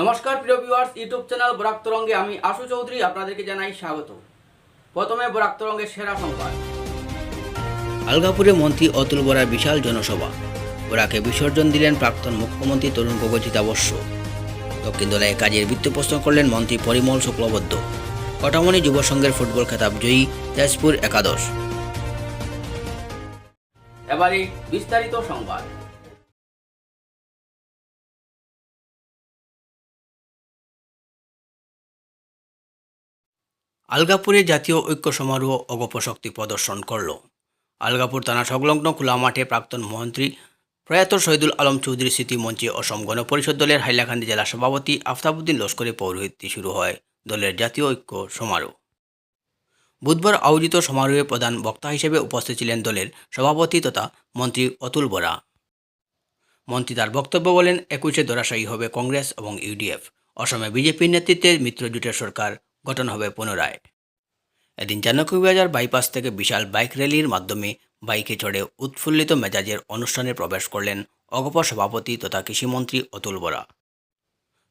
নমস্কার প্রিয় viewers YouTube channel Barak তরঙ্গে আমি আশু চৌধুরী আপনাদেরকে জানাই স্বাগত। প্রথমে বরাক তরঙ্গের সেরা সংবাদ। আলগাপুরে মন্ত্রী অতুল বরার বিশাল জনসভা। বরাকে বিসর্জন দিলেন প্রাক্তন মুখ্যমন্ত্রী তরুণ গগৈ চিতাবস্য দক্ষিণ দলায় কাজের বৃত্তপ্রস্তুত করলেন মন্ত্রী পরিমল শুক্লবদ্ধ কটামণি যুব সংঘের ফুটবল খেতাব জয়ী তেজপুর একাদশ। এবারে বিস্তারিত সংবাদ। আলগাপুরে জাতীয় ঐক্য সমারোহ অগপশক্তি প্রদর্শন করল। আলগাপুর থানা সংলগ্ন খোলা মাঠে প্রাক্তন মন্ত্রী প্রয়াত শহীদুল আলম চৌধুরী স্মৃতি মঞ্চে অসম গণপরিষদ দলের হাইলাকান্দি জেলা সভাপতি আফতাবুদ্দিন লস্করে পৌরোহিত্যে শুরু হয় দলের জাতীয় ঐক্য সমারোহ। বুধবার আয়োজিত সমারোহে প্রধান বক্তা হিসেবে উপস্থিত ছিলেন দলের সভাপতি তথা মন্ত্রী অতুল বরা। মন্ত্রী তার বক্তব্য বলেন, একুশে ধরাশায়ী হবে কংগ্রেস এবং ইউডিএফ। অসমে বিজেপির নেতৃত্বে মিত্রজোটের সরকার গঠন হবে পুনরায়। এদিন চানকবাজার বাইপাস থেকে বিশাল বাইক র্যালির মাধ্যমে বাইকে চড়ে উৎফুল্লিত মেজাজের অনুষ্ঠানে প্রবেশ করলেন অগপ সভাপতি তথা কৃষিমন্ত্রী অতুল বরা।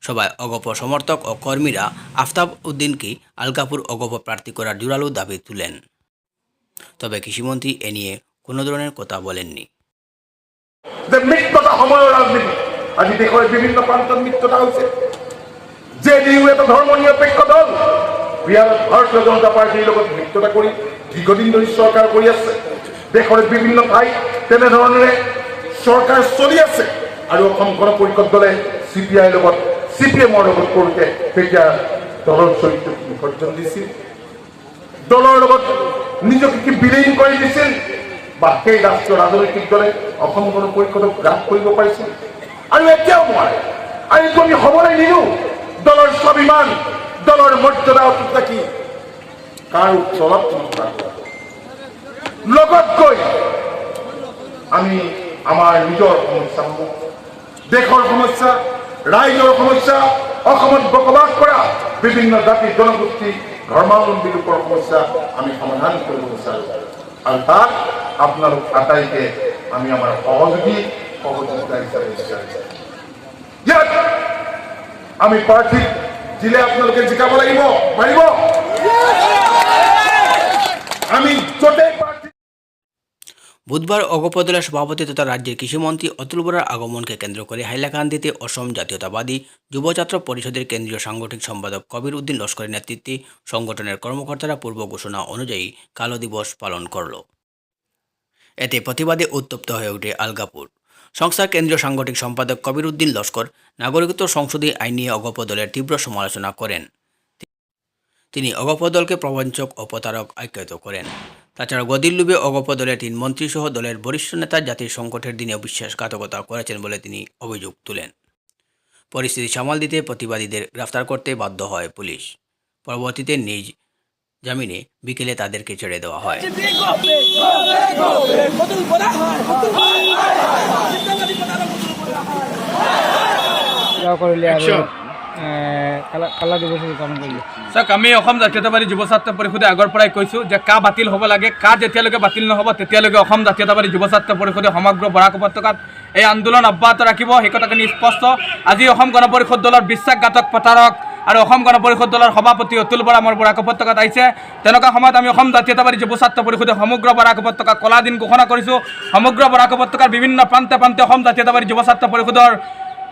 সবাই অগপ সমর্থক ও কর্মীরা আফতাব উদ্দিনকে আলকাপুর অগপ প্রার্থী করার জোরালো দাবি তুলেন। তবে কৃষিমন্ত্রী এ নিয়ে কোনো ধরনের কথা বলেননি। মিত্রতা সময়ৰ ৰাজনীতি আজি দেশৰ বিভিন্ন প্ৰান্তত মিত্ৰতা হৈছে। জে ডি ইউ এটা ধৰ্ম নিৰপেক্ষ দল ভাৰতীয় জনতা পাৰ্টীৰ লগত মিত্ৰতা কৰি দীৰ্ঘদিন ধৰি চৰকাৰ কৰি আছে। দেশৰ বিভিন্ন ঠাইত তেনেধৰণেৰে চৰকাৰ চলি আছে। আৰু অসম গণ পৰিষদ দলে চি পি আইৰ লগত চি পি এমৰ লগত কৰোঁতে তেতিয়া দলৰ চৰিত্ৰ বিসৰ্জন দিছিল। দলৰ লগত নিজকে কি বিলীন কৰি দিছিল, বা সেই ৰাষ্ট্ৰীয় ৰাজনৈতিক দলে অসম গণ পৰিষদক গ্ৰাস কৰিব পাৰিছিল। আৰু এতিয়াও নোৱাৰে। আৰু এইটো আমি হ'বলৈ নিদিওঁ। দলৰ স্বাভিমান দলৰ মৰ্যাদা অটুট কাৰ তলত নথকা লগত গৈ আমি আমাৰ নিজৰ সমস্যাসমূহ দেশৰ সমস্যা ৰাইজৰ সমস্যা, অসমত বসবাস কৰা বিভিন্ন জাতি জনগোষ্ঠী ধৰ্মাৱলম্বী লোকৰ সমস্যা আমি সমাধান কৰিব বিচাৰোঁ আৰু তাত আপোনালোক আটাইকে আমি আমাৰ সহযোগী, সহযোগিতা হিচাপে বিচাৰিছোঁ ইয়াত আমি প্ৰাৰ্থীক দিলে আপোনালোকে জিকাব লাগিব পাৰিব আমি য'তেই বুধবার অগপদলের সভাপতি তথা রাজ্যের কৃষিমন্ত্রী অতুল বরার আগমনকে কেন্দ্র করে হাইলাকান্দিতে অসম জাতীয়তাবাদী যুবছাত্র পরিষদের কেন্দ্রীয় সাংগঠনিক সম্পাদক কবির উদ্দিন লস্করের নেতৃত্বে সংগঠনের কর্মকর্তারা পূর্ব ঘোষণা অনুযায়ী কালো দিবস পালন করল। এতে প্রতিবাদে উত্তপ্ত হয়ে ওঠে আলগাপুর। সংস্থার কেন্দ্রীয় সাংগঠনিক সম্পাদক কবির উদ্দিন লস্কর নাগরিকত্ব সংশোধনী আইন নিয়ে অগপ দলের তীব্র সমালোচনা করেন। তিনি অগপ দলকে প্রবঞ্চক ও প্রতারক আখ্যায়িত করেন। তাছাড়া গদির লুবে অগপ দলের তিন মন্ত্রীসহ দলের বরিষ্ঠ নেতা জাতির সংকটের দিনে বিশ্বাসঘাতকতা করেছেন বলে তিনি অভিযোগ তুলেন। পরিস্থিতি সামাল দিতে প্রতিবাদীদের গ্রেফতার করতে বাধ্য হয় পুলিশ। পরবর্তীতে নিজ জামিনে বিকেলে তাদেরকে ছেড়ে দেওয়া হয়। চাওক আমি অসম জাতীয়তাবাদী যুৱ ছাত্ৰ পৰিষদে আগৰ পৰাই কৈছোঁ যে কা বাতিল হ'ব লাগে, কা যেতিয়ালৈকে বাতিল নহ'ব, তেতিয়ালৈকে অসম জাতীয়তাবাদী যুৱ ছাত্ৰ পৰিষদে সমগ্ৰ বৰাক উপত্যকাত এই আন্দোলন অব্যাহত ৰাখিব। সেই কথাখিনি স্পষ্ট। আজি অসম গণ পৰিষদ দলৰ বিশ্বাসঘাতক প্ৰতাৰক আৰু অসম গণ পৰিষদ দলৰ সভাপতি অতুল বৰা আমাৰ বৰাক উপত্যকাত আহিছে। তেনেকুৱা সময়ত আমি অসম জাতীয়তাবাদী যুৱ ছাত্ৰ পৰিষদে সমগ্ৰ বৰাক উপত্যকা কলা দিন ঘোষণা কৰিছোঁ। সমগ্ৰ বৰাক উপত্যকাৰ বিভিন্ন প্ৰান্তে প্ৰান্তে অসম জাতীয়তাবাদী যুৱ ছাত্ৰ পৰিষদৰ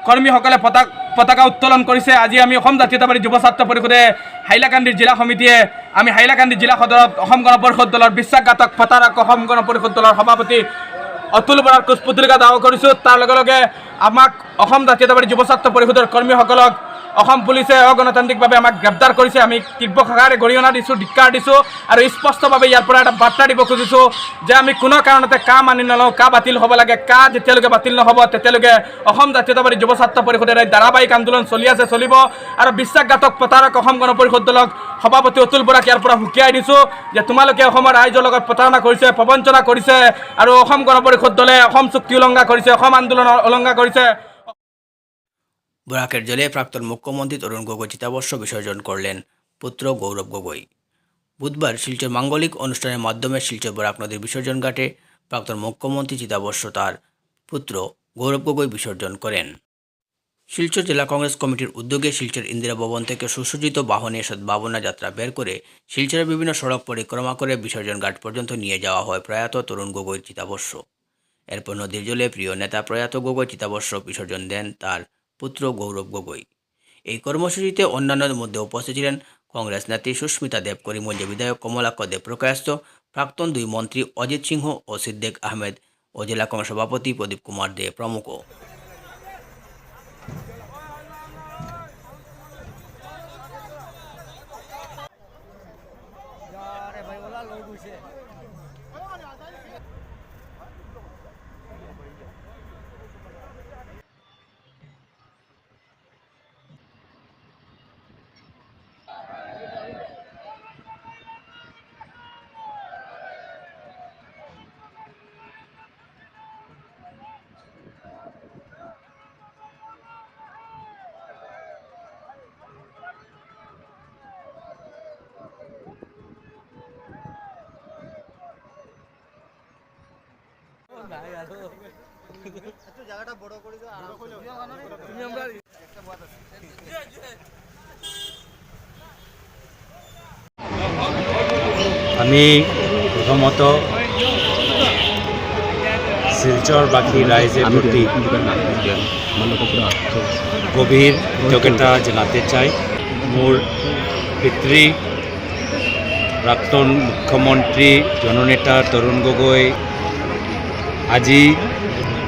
কৰ্মীসকলে পতাক পতাকা উত্তোলন কৰিছে। আজি আমি অসম জাতীয়তাবাদী যুৱ ছাত্ৰ পৰিষদে হাইলাকান্দিৰ জিলা সমিতিয়ে, আমি হাইলাকান্দি জিলা সদৰত অসম গণ পৰিষদ দলৰ বিশ্বাসঘাতক প্ৰতাৰক অসম গণ পৰিষদ দলৰ সভাপতি অতুল বৰাৰ কুচপুতলিকা দাৱ কৰিছোঁ। তাৰ লগে লগে আমাক অসম জাতীয়তাবাদী যুৱ ছাত্ৰ পৰিষদৰ কৰ্মীসকলক অসম পুলিচে অগণতান্ত্ৰিকভাৱে আমাক গ্ৰেপ্তাৰ কৰিছে। আমি তীব্ৰ শাখাৰে গৰিহণা দিছোঁ, ধিক্কাৰ দিছোঁ আৰু স্পষ্টভাৱে ইয়াৰ পৰা এটা বাৰ্তা দিব খুজিছোঁ যে আমি কোনো কাৰণতে কা মানি নলওঁ, কা বাতিল হ'ব লাগে, কা যেতিয়ালৈকে বাতিল নহ'ব, তেতিয়ালৈকে অসম জাতীয়তাবাদী যুৱ ছাত্ৰ পৰিষদৰ এই ধাৰাবাহিক আন্দোলন চলি আছে, চলিব আৰু বিশ্বাসঘাতক প্ৰতাৰক অসম গণ পৰিষদ দলক সভাপতি অতুল বৰাক ইয়াৰ পৰা সুকীয়াই দিছোঁ যে তোমালোকে অসমৰ ৰাইজৰ লগত প্ৰতাৰণা কৰিছে, প্ৰবঞ্চনা কৰিছে আৰু অসম গণ পৰিষদ দলে অসম চুক্তি উলংঘা কৰিছে, অসম আন্দোলন উলংঘা কৰিছে। বরাকের জলে প্রাক্তন মুখ্যমন্ত্রী তরুণ গগৈ চিতাবর্ষ বিসর্জন করলেন পুত্র গৌরব গগৈ। বুধবার শিলচর মাঙ্গলিক অনুষ্ঠানের মাধ্যমে শিলচর বরাক নদীর বিসর্জন ঘাটে প্রাক্তন মুখ্যমন্ত্রী চিতাবর্ষ তার পুত্র গৌরব গগৈ বিসর্জন করেন। শিলচর জেলা কংগ্রেস কমিটির উদ্যোগে শিলচর ইন্দিরা ভবন থেকে সুসজ্জিত বাহনে সদ্ভাবনা যাত্রা বের করে শিলচরের বিভিন্ন সড়ক পরিক্রমা করে বিসর্জন ঘাট পর্যন্ত নিয়ে যাওয়া হয় প্রয়াত তরুণ গগৈর চিতাবর্ষ এরপর নদীর জলে প্রিয় নেতা প্রয়াত গগৈ চিতাবর্ষ বিসর্জন দেন তার পুত্র গৌরব গগৈ। এই কর্মসূচিতে অন্যান্যদের মধ্যে উপস্থিত ছিলেন কংগ্রেস নেত্রী সুস্মিতা দেব করিমগঞ্জ বিধায়ক কমলাক্ষ দেব প্রাক্তন দুই মন্ত্রী অজিত সিংহ ও সিদ্দেক আহমেদ ও জেলা কংগ্রেস সভাপতি প্রদীপ কুমার দে প্রমুখ। আমি প্রথমত শিলচরবাসী রাইজের প্রতি গভীর কৃতজ্ঞতা জানাতে চাই। মোৰ পিতৃ, প্ৰাক্তন মুখ্যমন্ত্রী, জননেতা তরুণ গগৈ আজি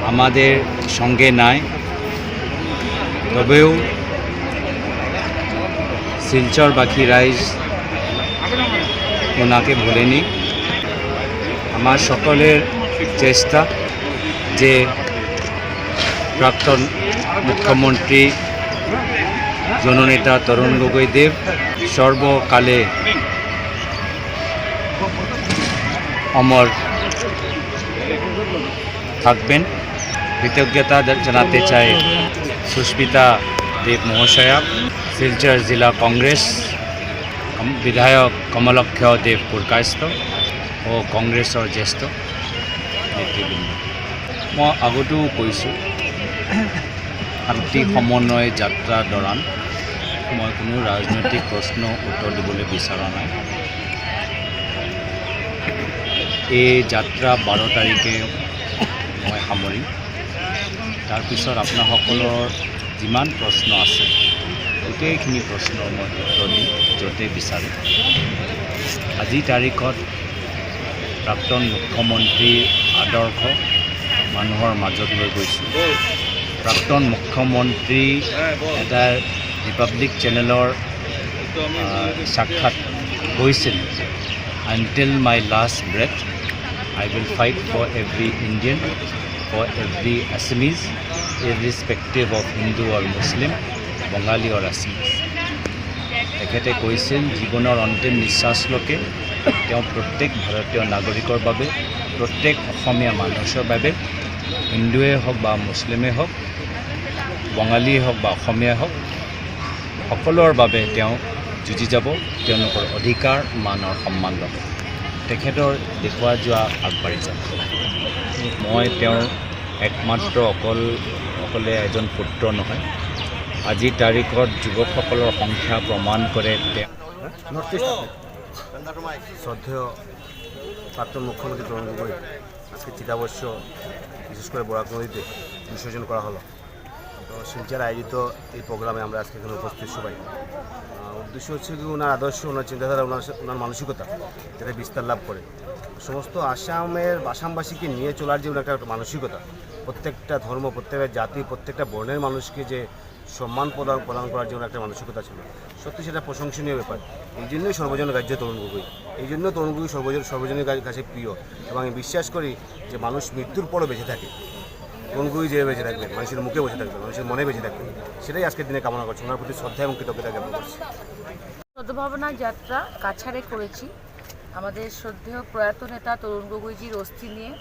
আমাদের সঙ্গে নাই। তবেও শিলচর বাকি রাইজ ওনাকে ভোলেনি আমার সকলের চেষ্টা যে প্রাক্তন মুখ্যমন্ত্রী, জননেতা তরুণ গগৈ দেব সর্বকালে অমর থাকবেন। কৃতজ্ঞতা জানাতে চাই সুস্মিতা দেব মহাশয়া, শিলচর জেলা কংগ্রেস বিধায়ক কমলক্ষ দেৱ পুৰকায়স্থ ও কংগ্ৰেছৰ জ্যেষ্ঠ নেতৃবৃন্দ। মই আগতেও কৈছোঁ, শান্তি সমন্বয় যাত্ৰা দৌৰান মই কোনো ৰাজনৈতিক প্ৰশ্ন উত্তৰ দিবলৈ বিচৰা নাই। এই যাত্ৰা বাৰ তাৰিখে মই সামৰিম তাৰপিছত আপোনাসকলৰ যিমান প্ৰশ্ন আছে গোটেইখিনি প্ৰশ্নৰ মই উত্তৰ দিম য'তে বিচাৰোঁ। আজিৰ তাৰিখত প্ৰাক্তন মুখ্যমন্ত্ৰীৰ আদৰ্শ মানুহৰ মাজত লৈ গৈছোঁ। প্ৰাক্তন মুখ্যমন্ত্ৰী এটা ৰিপাব্লিক চেনেলৰ সাক্ষাৎ কৈছিল until my last breath I will fight for every Indian for every Assamese irrespective of Hindu or Muslim Bengali or Assamese তেখেতে কৈছিল, জীৱনৰ অন্তিম নিশ্বাসলৈকে তেওঁ প্ৰত্যেক ভাৰতীয় নাগৰিকৰ বাবে, প্ৰত্যেক অসমীয়া মানুহৰ বাবে, হিন্দুৱে হওক বা মুছলিমেই হওক, বঙালীয়ে হওক বা অসমীয়াই হওক, সকলোৰ বাবে তেওঁ যুঁজি যাব, তেওঁলোকৰ অধিকাৰ, মানৰ সন্মান ল'ব। তেখেতৰ দেখুওৱা যোৱা আগবাঢ়ি যাব মই তেওঁৰ একমাত্ৰ অকল, অকলে এজন পুত্ৰ নহয় আজিৰ তাৰিখত যুৱকসকলৰ সংখ্যা প্রমাণ করে তে- শ্রদ্ধেয় প্রাক্তন মুখ্যমন্ত্রী তরুণ গগৈ, আজকে চিতাবর্ষ বিশেষ করে বরাক নদীতে বিসর্জন করা হলো। তো শিলচার আয়োজিত এই প্রোগ্রামে আমরা আজকে এখানে উপস্থিত সবাই। উদ্দেশ্য হচ্ছে কি ওনার আদর্শ, ওনার চিন্তাধারা, ওনার ওনার মানসিকতা, যাতে বিস্তার লাভ করে। সমস্ত আসামের আসামবাসীকে নিয়ে চলার যে একটা মানসিকতা, প্রত্যেকটা ধর্ম, প্রত্যেকটা জাতি, প্রত্যেকটা বর্ণের মানুষকে যে সম্মান প্রদান প্রদান করার জন্য একটা মানসিকতা ছিল, সত্যি সেটা প্রশংসনীয় ব্যাপার। এই জন্যই সর্বজন রাজ্য তরুণ গগৈ, এই জন্য তরুণ গগৈ সর্বজন, সর্বজনের কাছে প্রিয়। এবং আমি বিশ্বাস করি যে মানুষ মৃত্যুর পরও বেঁচে থাকে। গগৈ যে বেঁচে থাকবেন মানুষের মুখে বেঁচে থাকবেন মানুষের মনে বেঁচে থাকবেন সেটাই আজকের দিনে কামনা করছি। ওনার প্রতি শ্রদ্ধা এবং কৃতজ্ঞতা জ্ঞাপন করছি। সদ্ভাবনা যাত্রা কাছাড়ে করেছি। আমাদের শ্রদ্ধেয় প্রয়াত নেতা তরুণ গগৈজির অস্থি নিয়ে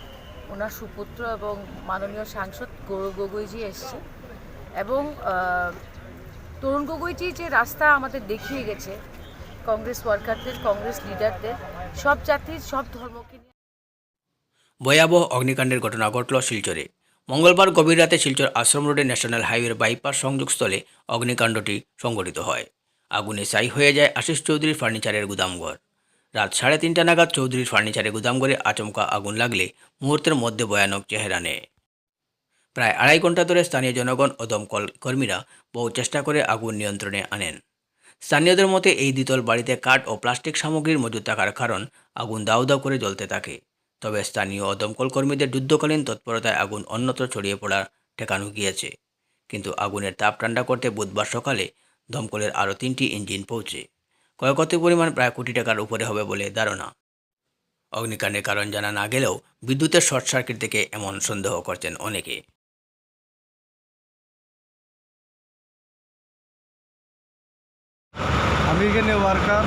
ওনার সুপুত্র এবং মাননীয় সাংসদ গৌরব গগৈজি এসছে। এবং তরুণ গগৈজি যে রাস্তা আমাদের দেখিয়ে গেছে কংগ্রেস ওয়ার্কারদের কংগ্রেস লিডারদের সব জাতির সব ধর্মকে নিয়ে। ভয়াবহ অগ্নিকাণ্ডের ঘটনা ঘটল শিলচরে। মঙ্গলবার গভীর রাতে শিলচর আশ্রম রোডে ন্যাশনাল হাইওয়ের বাইপাস সংযোগস্থলে অগ্নিকাণ্ডটি সংঘটিত হয়। আগুনে ছাই হয়ে যায় আশিস চৌধুরীর ফার্নিচারের গুদামঘর। রাত সাড়ে তিনটা নাগাদ চৌধুরীর ফার্নিচারের গুদামঘরে আচমকা আগুন লাগলে মুহূর্তের মধ্যে ভয়ানক চেহারা নেয়। প্রায় আড়াই ঘণ্টা ধরে স্থানীয় জনগণ ও দমকল কর্মীরা বহু চেষ্টা করে আগুন নিয়ন্ত্রণে আনেন। স্থানীয়দের মতে, এই দ্বিতল বাড়িতে কাঠ ও প্লাস্টিক সামগ্রীর মজুদ থাকার কারণ আগুন দাউ দাউ করে জ্বলতে থাকে। তবে স্থানীয় দমকল কর্মীদের যুদ্ধকালীন তৎপরতায় আগুন অন্যত্র ছড়িয়ে পড়ার ঠেকানো গিয়েছে। কিন্তু আগুনের তাপ ঠান্ডা করতে বুধবার সকালে দমকলের আরও তিনটি ইঞ্জিন পৌঁছে। ক্ষয়ক্ষতির পরিমাণ প্রায় কোটি টাকার উপরে হবে বলে ধারণা। অগ্নিকাণ্ডের কারণ জানা না গেলেও বিদ্যুতের শর্ট সার্কিট থেকে এমন সন্দেহ করছেন অনেকে। আমি এখানে ওয়ার্কার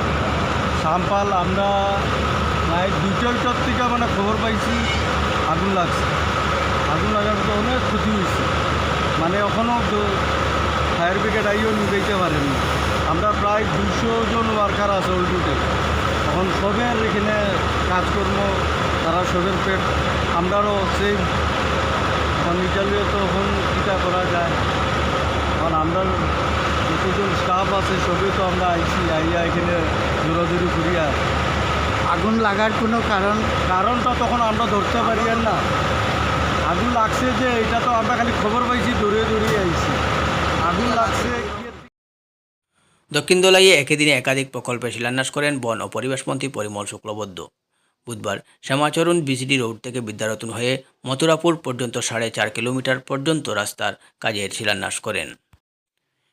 সাম্পাল আমরা প্রায় দুটোর থেকে মানে খবর পাইছি, আগুন লাগছে। আগুন লাগার তো অনেক ক্ষতি হয়েছে মানে এখনও ফায়ার ব্রিগেড আইও নিবাইতে পারেনি আমরা প্রায় দুশো জন ওয়ার্কার আছে ওল্ডুতে এখন সবের এখানে কাজকর্ম, তারা সবের পেট। আমরাও সেই ফার্নিচারও তো এখন কীটা করা যায়। এখন আমরা যতজন স্টাফ আছে, সবই তো আমরা আইছি, আইয়া এখানে জোরাজুরি করি আর আগুন লাগার কোনো কারণ, কারণটা তখন আমরা ধরতে পারি না। আগুন লাগছে যে, এটা তো আমরা খালি খবর পাইছি, দূরে দৌড়িয়ে আইছি। আগুন লাগছে দক্ষিণ দোলাইয়ে একই দিনে একাধিক প্রকল্পের শিলান্যাস করেন বন ও পরিবেশমন্ত্রী পরিমল শুক্লবদ্ধ বুধবার শ্যামাচরণ বিজিডি রোড থেকে বিদ্যারতন হয়ে মথুরাপুর পর্যন্ত সাড়ে চার কিলোমিটার পর্যন্ত রাস্তার কাজের শিলান্যাস করেন।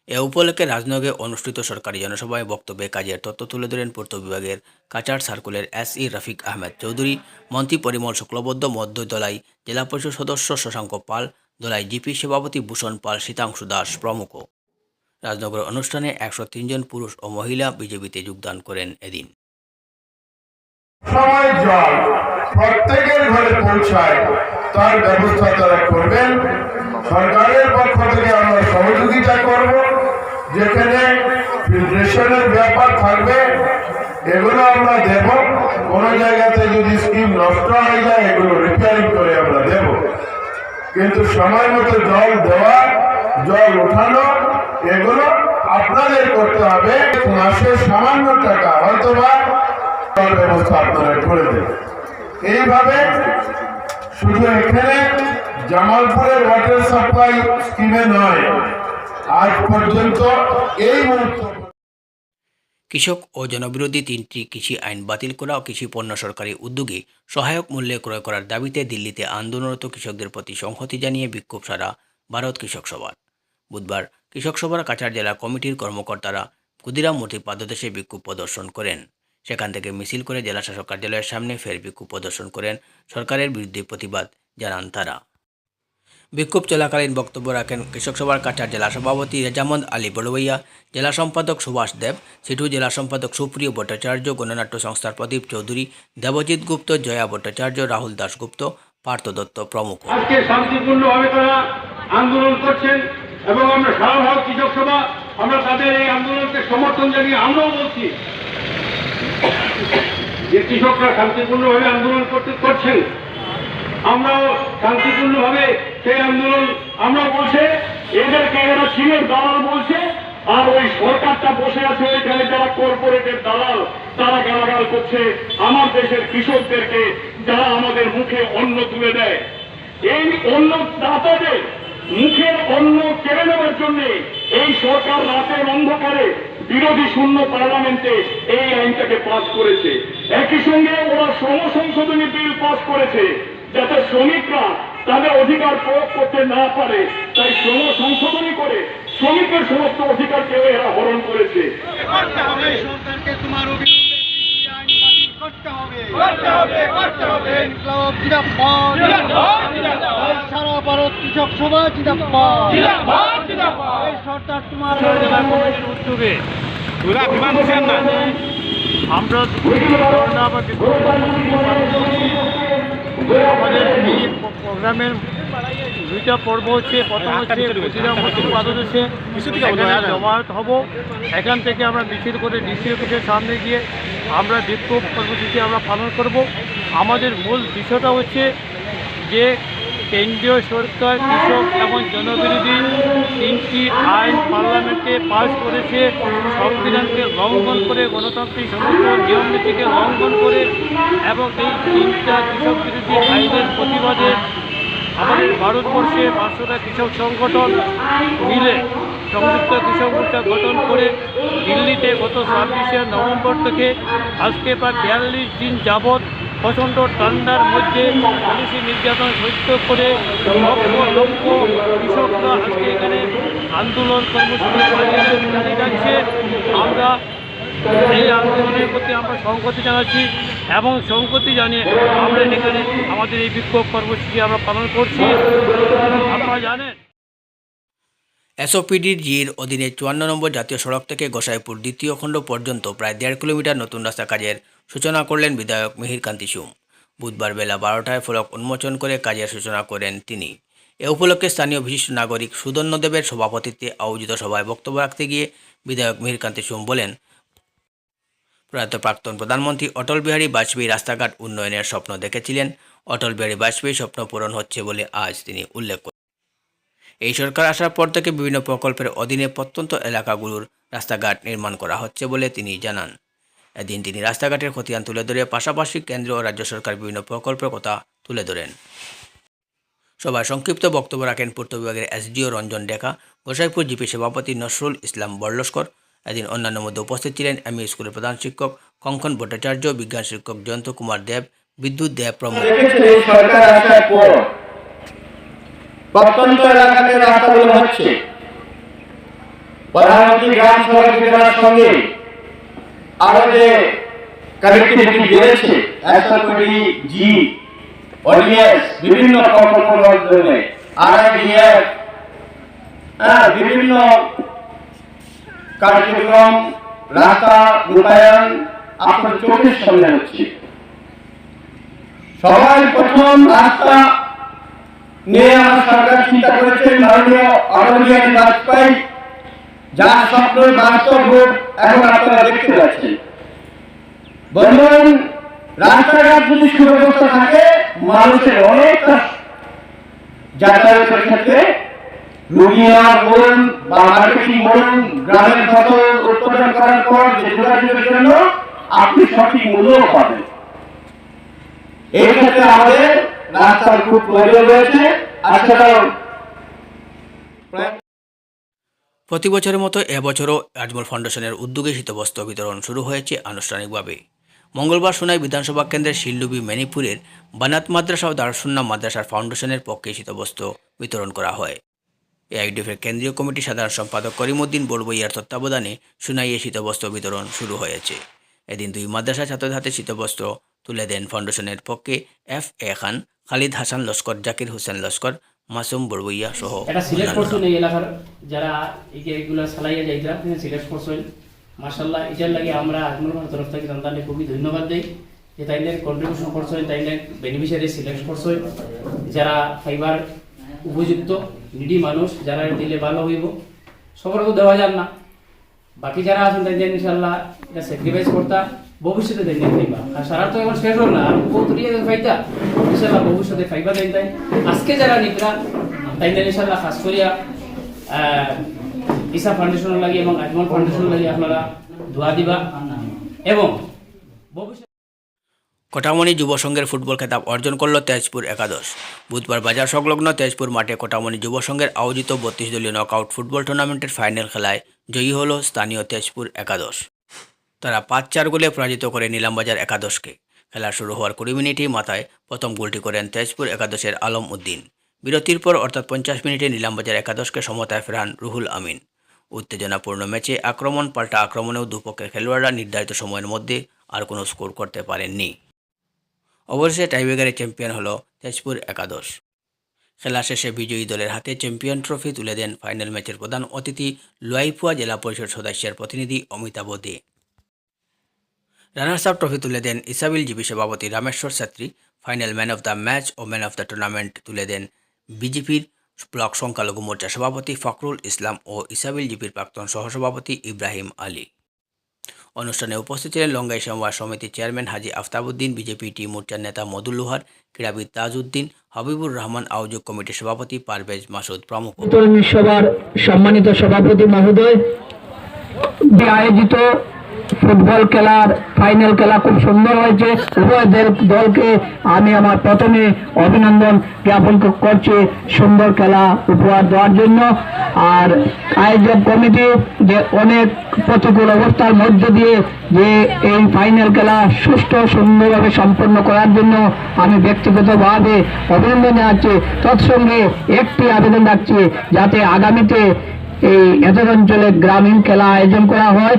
এ উপলক্ষে রাজনগরে অনুষ্ঠিত সরকারি জনসভায় বক্তব্যে কাজের তথ্য তুলে ধরেন পূর্ত বিভাগের কাচার সার্কুলের এস ই রফিক আহমেদ চৌধুরী, মন্ত্রী পরিমল শুক্লবদ্ধ মধ্য দলাই জেলা পরিষদ সদস্য শশাঙ্ক পাল, দলাই জিপি সভাপতি ভূষণ পাল, শীতাংশু দাস প্রমুখ। রাজনগর অনুষ্ঠানে একশো তিনজন পুরুষ ও মহিলা বিজেপিতে যোগদান করেন এদিন। প্রত্যেকের ঘরে পৌঁছায়। তার ব্যবস্থা তারা করবেন। সরকারের পক্ষ থেকে আমরা সহযোগিতা করব। যেখানে রেশনের ব্যাপার থাকবে, এগুলো আমরা দেব। কোন জায়গাতে যদি স্কিম নষ্ট হয়ে যায়, এগুলো রিপেয়ারিং করে আমরা দেব। কিন্তু সময় মতো জল দেওয়া, জল উঠানো এগুলো আপনাদের করতে হবে। মাসে সামান্য টাকা হয়তোবা জল ব্যবস্থা আপনারা করে দেবেন। এইভাবে শুধু এখানে জামালপুরের ওয়াটার সাপ্লাই স্কিমে নয় আজ পর্যন্ত এই কৃষক ও জনবিরোধী তিনটি কৃষি আইন বাতিল করা ও কৃষি পণ্য সরকারি উদ্যোগে সহায়ক মূল্যে ক্রয় করার দাবিতে দিল্লিতে আন্দোলনরত কৃষকদের প্রতি সংহতি জানিয়ে বিক্ষোভ সারা ভারত কৃষক সভার। বুধবার কৃষক সভার কাছাড় জেলা কমিটির কর্মকর্তারা ক্ষুদিরাম মূর্তির পাদদেশে বিক্ষোভ প্রদর্শন করেন। সেখান থেকে মিছিল করে জেলাশাসক কার্যালয়ের সামনে ফের বিক্ষোভ প্রদর্শন করেন সরকারের বিরুদ্ধে প্রতিবাদ জানান তারা। বিক্ষোভ চলাকালীন বক্তব্য রাখেন কৃষক সভার কাছাড় জেলা সভাপতি রেজামন্দ আলী বড়ুইয়া, জেলা সম্পাদক সুভাষ দেব সিটু জেলা সম্পাদক সুপ্রিয় ভট্টাচার্য, গণনাট্য সংস্থার প্রদীপ চৌধুরী, দেবজিৎ গুপ্ত, জয়া ভট্টাচার্য, রাহুল দাশগুপ্ত পার্থ দত্ত প্রমুখ। আজকে শান্তিপূর্ণভাবে তারা আন্দোলন করছেন এবং আমরা সারা ভারত কৃষক সভা, আমরা তাদের এই আন্দোলনকে সমর্থন জানিয়ে আমরাও বলছি যে কৃষকরা শান্তিপূর্ণভাবে আন্দোলন করতে করছেন। আমরাও শান্তিপূর্ণভাবে সেই আন্দোলন আমরা বলছে এদেরকে এরা চীনের দালাল বলছে, আর ওই সরকারটা বসে আছে ওইখানে যারা কর্পোরেটের দালাল, তারা গালাগাল করছে আমার দেশের কৃষকদেরকে, যারা আমাদের মুখে অন্ন তুলে দেয়। এই অন্ন দাতাদের মুখের অন্ন কেড়ে নেওয়ার জন্য এই সরকার রাতের অন্ধকারে বিরোধী শূন্য পার্লামেন্টে এই আইনটাকে পাস করেছে। একই সঙ্গে ওরা শ্রম সংশোধনী বিল পাস করেছে, যাতে শ্রমিকরা তাদের অধিকার প্রয়োগ করতে না পারে তাই শ্রম সংশোধনী করে শ্রমিকের সমস্ত অধিকারকে এরা হরণ করেছে। সারা ভারত কৃষক সভা জিন্দাবাদ এই সরকার তোমার উদ্যোগে। ওরা বিমান ছিলেন না আমরা আমাদের এই প্রোগ্রামের দুইটা পর্ব হচ্ছে প্রথম হচ্ছে পাদদেশে এখানে জমায়েত হব। এখান থেকে আমরা মিছিল করে ডিসি অফিসের সামনে গিয়ে আমরা বিক্ষোভ কর্মসূচি আমরা পালন করব। আমাদের মূল বিষয়টা হচ্ছে যে কেন্দ্রীয় সরকার কৃষক এবং জনবিরোধী তিনটি আইন পার্লামেন্টে পাশ করেছে সংবিধানকে লঙ্ঘন করে গণতান্ত্রিক সমস্ত নিয়ম নীতিকে লঙ্ঘন করে এবং এই তিনটা কৃষক বিরোধী আইনের প্রতিবাদে আমাদের ভারতবর্ষে পাঁচশোটা কৃষক সংগঠন মিলে সংযুক্ত কৃষক মোর্চা গঠন করে দিল্লিতে গত ছাব্বিশে নভেম্বর থেকে আজকে প্রায় বিয়াল্লিশ দিন যাবৎ প্রচণ্ড ঠান্ডার মধ্যে পুলিশি নির্যাতন সহ্য করে লক্ষ লক্ষ কৃষকরা আজকে এখানে আন্দোলন কর্মসূচি চালিয়ে যাচ্ছে। আমরা এই আন্দোলনের প্রতি আমরা সংহতি জানাচ্ছি এবং সংহতি জানিয়ে আমরা এখানে আমাদের এই বিক্ষোভ কর্মসূচি আমরা পালন করছি। আপনারা জানেন। এসওপিডির জির অধীনে চুয়ান্ন নম্বর জাতীয় সড়ক থেকে গোসাইপুর দ্বিতীয় খণ্ড পর্যন্ত প্রায় দেড় কিলোমিটার নতুন রাস্তা কাজের সূচনা করলেন বিধায়ক মিহির কান্তি সুম। বুধবার বেলা বারোটায় ফলক উন্মোচন করে কাজের সূচনা করেন তিনি। এ উপলক্ষে স্থানীয় বিশিষ্ট নাগরিক সুদন্য দেবের সভাপতিত্বে আয়োজিত সভায় বক্তব্য রাখতে গিয়ে বিধায়ক মিহির কান্তি সুম বলেন প্রয়াত প্রাক্তন প্রধানমন্ত্রী অটল বিহারী বাজপেয়ী রাস্তাঘাট উন্নয়নের স্বপ্ন দেখেছিলেন। অটল বিহারী বাজপেয়ী স্বপ্ন পূরণ হচ্ছে বলে আজ তিনি উল্লেখ করেন। এই সরকার আসার পর থেকে বিভিন্ন প্রকল্পের অধীনে প্রত্যন্ত এলাকাগুলোর রাস্তাঘাট নির্মাণ করা হচ্ছে বলে তিনি জানান। এদিন তিনি রাস্তাঘাটের খতিয়ান তুলে ধরে পাশাপাশি কেন্দ্র ও রাজ্য সরকার বিভিন্ন প্রকল্পের কথা তুলে ধরেন। সভায় সংক্ষিপ্ত বক্তব্য রাখেন পূর্ত বিভাগের এসডিও রঞ্জন ডেকা, গোসাইপুর জিপি সভাপতি নসরুল ইসলাম বর্লস্কর এদিন অন্যান্য মধ্যে উপস্থিত ছিলেন এমই স্কুলের প্রধান শিক্ষক, কঙ্কন ভট্টাচার্য, বিজ্ঞান শিক্ষক জয়ন্ত কুমার দেব, বিদ্যুৎ দেব প্রমুখ। বিভিন্ন হ্যাঁ বিভিন্ন কার্যক্রম রাস্তা রূপায়ণ আপনার চোখের সামনে হচ্ছে। সবাই প্রথম রাস্তা নিয়ে আমার সরকার চিন্তা করেছে মাননীয় বাজপেয়ী স্বপ্ন বাস্তব রূপ এখন আপনারা দেখতে পাচ্ছেন। বন্ধুগণ, রাস্তাঘাট যদি সুব্যবস্থা থাকে, মানুষের অনেকটা যাতায়াতের ক্ষেত্রে বলুন বা মার্কেটিং বলুন গ্রামের ফসল উৎপাদন করার পর যে যোগাযোগের জন্য আপনি সঠিক মূল্য পাবেন। এই ক্ষেত্রে আমাদের রাস্তার খুব প্রয়োজন রয়েছে প্রতি বছরের মতো এবছরও আজমল ফাউন্ডেশনের উদ্যোগে শীতবস্ত্র বিতরণ শুরু হয়েছে আনুষ্ঠানিকভাবে। মঙ্গলবার সোনাই বিধানসভা কেন্দ্রের শিল্লুবি মণিপুরের বানাত মাদ্রাসা ও দারসুন্না মাদ্রাসার ফাউন্ডেশনের পক্ষে শীতবস্ত্র বিতরণ করা হয়। এআইডিএফের কেন্দ্রীয় কমিটি সাধারণ সম্পাদক করিমউদ্দিন বড়বইয়ার তত্ত্বাবধানে সুনাইয়ে শীতবস্ত্র বিতরণ শুরু হয়েছে। এদিন দুই মাদ্রাসা ছাত্রদের হাতে শীতবস্ত্র তুলে দেন ফাউন্ডেশনের পক্ষে এফ এ খান খালিদ হাসান লস্কর জাকির হোসেন লস্কর মাসুম বড়বইয়া সহ এটা সিলেক্ট করছেন এই এলাকার যারা এইগুলো চালাইয়া যাইতা তিনি সিলেক্ট করছেন এটার লাগে আমরা তরফ থেকে তাদের খুবই ধন্যবাদ দিই যে তাইদের কন্ট্রিবিউশন করছেন তাইদের বেনিফিশিয়ারি সিলেক্ট করছেন যারা ফাইবার উপযুক্ত। নিডি মানুষ, যারা দিলে ভালো হইব, সবার তো দেওয়া যান না। বাকি যারা আছেন তাইদের ইনশাল্লাহ এটা স্যাক্রিফাইস করতা, ভবিষ্যতে দেন ফাইবা আর সারা তো এখন শেষ হল না, আর বহুত রিয়ে ফাইতা ইনশাল্লাহ ভবিষ্যতে ফাইবা দেন তাই। আজকে যারা নিকরা তাইদের ইনশাল্লাহ খাস করিয়া ইসা ফাউন্ডেশন লাগি এবং আজমল ফাউন্ডেশন লাগি আপনারা দোয়া দিবা। এবং ভবিষ্যৎ কোটামণি যুব সংঘের ফুটবল খেতাব অর্জন করল তেজপুর একাদশ। বুধবার বাজার সংলগ্ন তেজপুর মাঠে কোটামণি যুব সংঘের আয়োজিত বত্রিশ দলীয় নকআউট ফুটবল টুর্নামেন্টের ফাইনাল খেলায় জয়ী হল স্থানীয় তেজপুর একাদশ। তারা পাঁচ চার গোলে পরাজিত করে নিলামবাজার একাদশকে। খেলা শুরু হওয়ার কুড়ি মিনিটেই মাথায় প্রথম গোলটি করেন তেজপুর একাদশের আলম উদ্দিন। বিরতির পর অর্থাৎ পঞ্চাশ মিনিটে নিলামবাজার একাদশকে সমতায় ফেরান রুহুল আমিন। উত্তেজনাপূর্ণ ম্যাচে আক্রমণ পাল্টা আক্রমণেও দুপক্ষের খেলোয়াড়রা নির্ধারিত সময়ের মধ্যে আর কোনো স্কোর করতে পারেননি। অবশেষে টাইব্রেকারে চ্যাম্পিয়ন হল তেজপুর একাদশ। খেলা শেষে বিজয়ী দলের হাতে চ্যাম্পিয়ন ট্রফি তুলে দেন ফাইনাল ম্যাচের প্রধান অতিথি লুয়াইপুয়া জেলা পরিষদ সদস্যের প্রতিনিধি Amitabh Dey. Runners up trophy তুলে দেন ইসাবিল জিবি সভাপতি রামেশ্বর ছাত্রী। Final man of the match O man of the tournament তুলে দেন বিজেপির ব্লক সংখ্যালঘু মোর্চা সভাপতি ফখরুল ইসলাম ও ইসাবিল জিপির প্রাক্তন সহসভাপতি ইব্রাহিম আলী। অনুষ্ঠানে উপস্থিত ছিলেন লঙ্গাই সমবায় সমিতির চেয়ারম্যান হাজি আফতাবুদ্দিন, বিজেপি টি মোর্চার নেতা মদুল লোহার, ক্রীড়াবিদ তাজউদ্দিন, হাবিবুর রহমান আয়োজক কমিটির সভাপতি পারভেজ মাসুদ প্রমুখ। সভার সম্মানিত সভাপতি মহোদয় আয়োজিত ফুটবল খেলার ফাইনাল খেলা খুব সুন্দর হয়েছে। উভয় দলকে আমি আমার প্রথমে অভিনন্দন জ্ঞাপন করছি সুন্দর খেলা উপহার দেওয়ার জন্য। আর আয়োজক কমিটি যে অনেক প্রতিকূল অবস্থার মধ্য দিয়ে যে এই ফাইনাল খেলা সুষ্ঠু, সুন্দরভাবে সম্পন্ন করার জন্য আমি ব্যক্তিগতভাবে অভিনন্দন জানাচ্ছি। তৎসঙ্গে একটি আবেদন রাখছি যাতে আগামীতে এই এত অঞ্চলে গ্রামীণ খেলা আয়োজন করা হয়।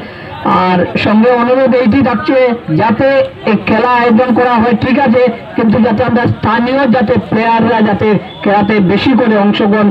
আর সঙ্গে অনুরোধ এইটি থাকছে যাতে এই খেলা আয়োজন করা হয়, ঠিক আছে, কিন্তু যাতে আমরা স্থানীয় যাতে প্লেয়াররা যাতে খেলাতে বেশি করে অংশগ্রহণ